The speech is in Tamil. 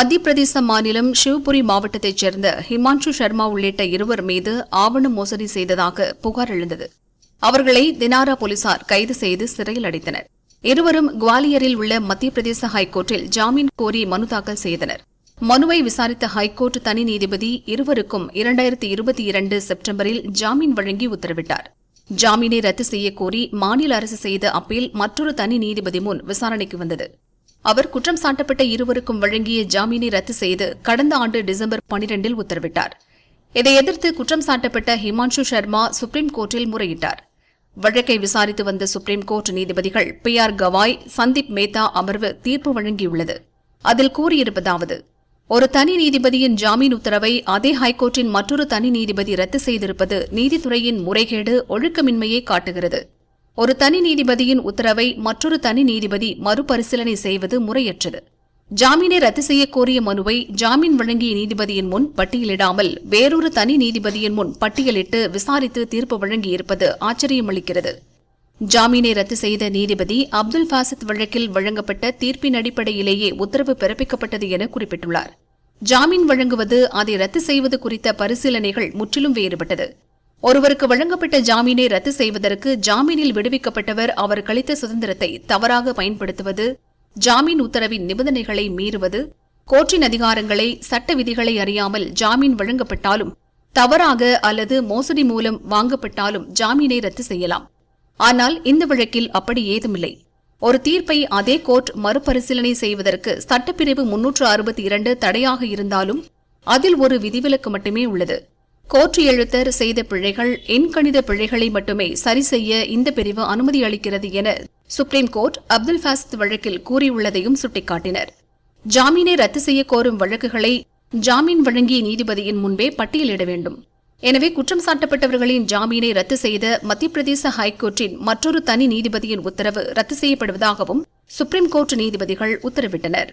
மத்திய பிரதேச மாநிலம் சிவபுரி மாவட்டத்தைச் சேர்ந்த ஹிமான்ஷு சர்மா உள்ளிட்ட இருவர் மீது ஆவண மோசடி செய்ததாக புகார் எழுந்தது. அவர்களை தினாரா போலீசார் கைது செய்து சிறையில் அடைத்தனர். இருவரும் குவாலியரில் உள்ள மத்திய பிரதேச ஹைகோர்ட்டில் ஜாமீன் கோரி மனு தாக்கல் செய்தனர். மனுவை விசாரித்த ஹைகோர்ட் தனி நீதிபதி இருவருக்கும் இரண்டாயிரத்தி இருபத்தி இரண்டு செப்டம்பரில் ஜாமீன் வழங்கி உத்தரவிட்டார். ஜாமீனை ரத்து செய்யக்கோரி மாநில அரசு செய்த அப்பீல் மற்றொரு தனி நீதிபதி முன் விசாரணைக்கு வந்தது. அவர் குற்றம் சாட்டப்பட்ட இருவருக்கும் வழங்கிய ஜாமீனை ரத்து செய்து கடந்த ஆண்டு டிசம்பர் பனிரெண்டில் உத்தரவிட்டார். இதை எதிர்த்து குற்றம் சாட்டப்பட்ட ஹிமான்ஷு சர்மா சுப்ரீம் கோர்ட்டில் முறையிட்டார். வழக்கை விசாரித்து வந்த சுப்ரீம் கோர்ட் நீதிபதிகள் பி ஆர் கவாய் சந்தீப் மேத்தா அமர்வு தீர்ப்பு வழங்கியுள்ளது. அதில் கூறியிருப்பதாவது ஒரு தனி நீதிபதியின் ஜாமீன் உத்தரவை அதே ஹைகோர்ட்டின் மற்றொரு தனி நீதிபதி ரத்து செய்திருப்பது நீதித்துறையின் முறைகேடு ஒழுக்கமின்மையை காட்டுகிறது. ஒரு தனி நீதிபதியின் உத்தரவை மற்றொரு தனி நீதிபதி மறுபரிசீலனை செய்வது முறையற்றது. ஜாமீனை ரத்து செய்யக்கோரிய மனுவை ஜாமீன் வழங்கிய நீதிபதியின் முன் பட்டியலிடாமல் வேறொரு தனி நீதிபதியின் முன் பட்டியலிட்டு விசாரித்து தீர்ப்பு வழங்கியிருப்பது ஆச்சரியமளிக்கிறது. ஜாமீனை ரத்து செய்த நீதிபதி அப்துல் ஃபாசித் வழக்கில் வழங்கப்பட்ட தீர்ப்பின் அடிப்படையிலேயே உத்தரவு பிறப்பிக்கப்பட்டது என குறிப்பிட்டுள்ளார். ஜாமீன் வழங்குவது அதை ரத்து செய்வது குறித்த பரிசீலனைகள் முற்றிலும் வேறுபட்டது. ஒருவருக்கு வழங்கப்பட்ட ஜாமீனை ரத்து செய்வதற்கு ஜாமீனில் விடுவிக்கப்பட்டவர் அவர் கழித்த சுதந்திரத்தை தவறாக பயன்படுத்துவது ஜாமீன் உத்தரவின் நிபந்தனைகளை மீறுவது கோர்ட்டின் அதிகாரங்களை சட்ட விதிகளை அறியாமல் ஜாமீன் வழங்கப்பட்டாலும் தவறாக அல்லது மோசடி மூலம் வாங்கப்பட்டாலும் ஜாமீனை ரத்து செய்யலாம். ஆனால் இந்த வழக்கில் அப்படி ஏதுமில்லை. ஒரு தீர்ப்பை அதே கோர்ட் மறுபரிசீலனை செய்வதற்கு சட்டப்பிரிவு முன்னூற்று அறுபத்தி இரண்டு தடையாக இருந்தாலும் அதில் ஒரு விதிவிலக்கு மட்டுமே உள்ளது. கோர்ட் எழுத்தர் செய்த பிழைகள் எண்கணித பிழைகளை மட்டுமே சரி செய்ய இந்த பிரிவு அனுமதி அளிக்கிறது என சுப்ரீம் கோர்ட் அப்துல் ஃபாசித் வழக்கில் கூறியுள்ளதையும் சுட்டிக்காட்டினர். ஜாமீனை ரத்து செய்ய கோரும் வழக்குகளை ஜாமீன் வழங்கிய நீதிபதியின் முன்பே பட்டியலிட வேண்டும். எனவே குற்றம் சாட்டப்பட்டவர்களின் ஜாமீனை ரத்து செய்த மத்திய பிரதேச ஹைகோர்ட்டின் மற்றொரு தனி நீதிபதியின் உத்தரவு ரத்து செய்யப்படுவதாகவும் சுப்ரீம் கோர்ட் நீதிபதிகள் உத்தரவிட்டனர்.